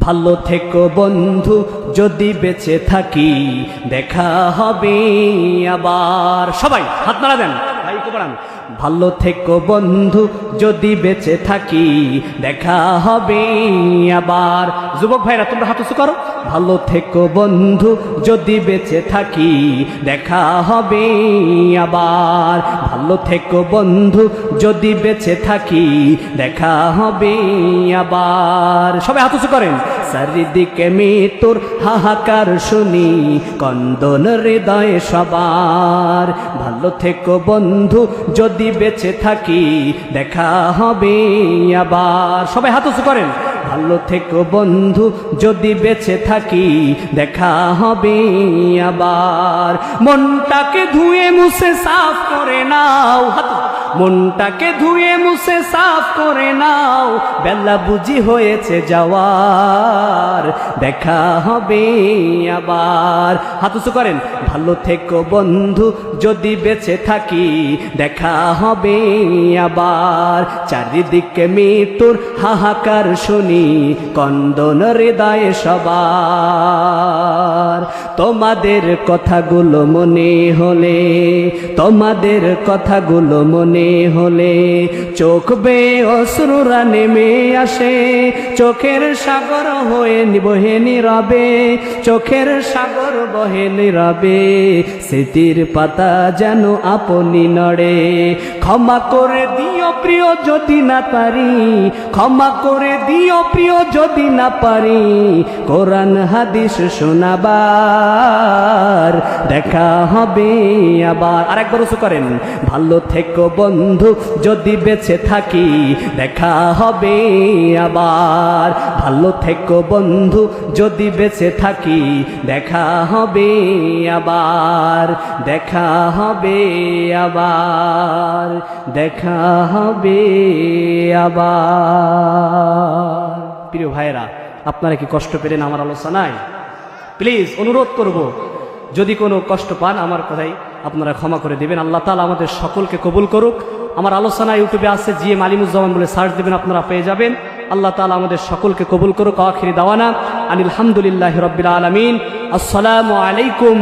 ভালো থেকো বন্ধু, যদি বেঁচে থাকি, দেখা হবে আবার। সবাই হাত মারা দেন ভাই ভালো থেকো বন্ধু, যদি বেঁচে থাকি, দেখা হবে আবার। যুবক ভাইরা, তোমরা হাত উঁচু করো। ভালো থেকো বন্ধু, যদি বেঁচে থাকি দেখা হবে আবার। ভালো থেকো বন্ধু, যদি বেঁচে থাকি দেখা হবে আবার। সবাই হাত উঁচু করেন। চারিদিকে মৃত্যুর হাহাকার শুনি, কন্দন হৃদয়ে সবার। ভালো থেকো বন্ধু, যদি বেঁচে থাকি দেখা হবে আবার। সবাই হাত উঁচু করেন। ভালো থেকো বন্ধু, যদি বেঁচে থাকি দেখা হবে আবার। মনটাকে ধুয়ে মুছে সাফ করে নাও, হাত মনটাকে ধুয়ে মুছে সাফ করে নাও। বেলা বুঝি হয়েছে যাওয়ার, দেখা হবে আবার। হাত উঁচু করেন, ভালো থেকো বন্ধু, যদি বেঁচে থাকি, দেখা হবে আবার। চারিদিকে মৃত্যুর হাহাকার শুনি, কন্দন হৃদয়ে সবার। তোমাদের কথাগুলো মনে হলে, তোমাদের কথাগুলো মনে হলে, চোখ বে অশ্রুরা নেমে আসে, চোখের সাগর হয়ে বহে নীরবে, চোখের সাগর বহে নীরবে, স্মৃতির পাতা যেন আপনি নড়ে, ক্ষমা করে দিও প্রিয় যদি না পারি, ক্ষমা করে দিও প্রিয় যদি না পারি। কোরআন, হাদিস শোনাবার দেখা হবে আবার। আরেকবার উঁচু করেন, ভালো থেকো বন্ধু, যদি বেঁচে থাকি, দেখা হবে আবার। ভালো থেকো বন্ধু, যদি বেঁচে থাকি, দেখা হবে আবার। দেখা হবে আবার, দেখা হবে আবার। প্রিয় ভাইরা আপনারা কি কষ্ট পেলেন আমার আলোচনায়? প্লিজ অনুরোধ করব, যদি কোনো কষ্ট পান আমার কথাই আপনারা ক্ষমা করে দিবেন। আল্লাহ তালা আমাদের সকলকে কবুল করুক। আমার আলোচনা ইউটিউবে আছে জিএম আলিমুজ্জামান বলে সার্চ দেবেন, আপনারা পেয়ে যাবেন। আল্লাহ তালা আমাদের সকলকে কবুল করুক। আখিরি দাওয়ানা। আনিল হামদুলিল্লাহ রবিল আলমিন। আসসালামু আলাইকুম।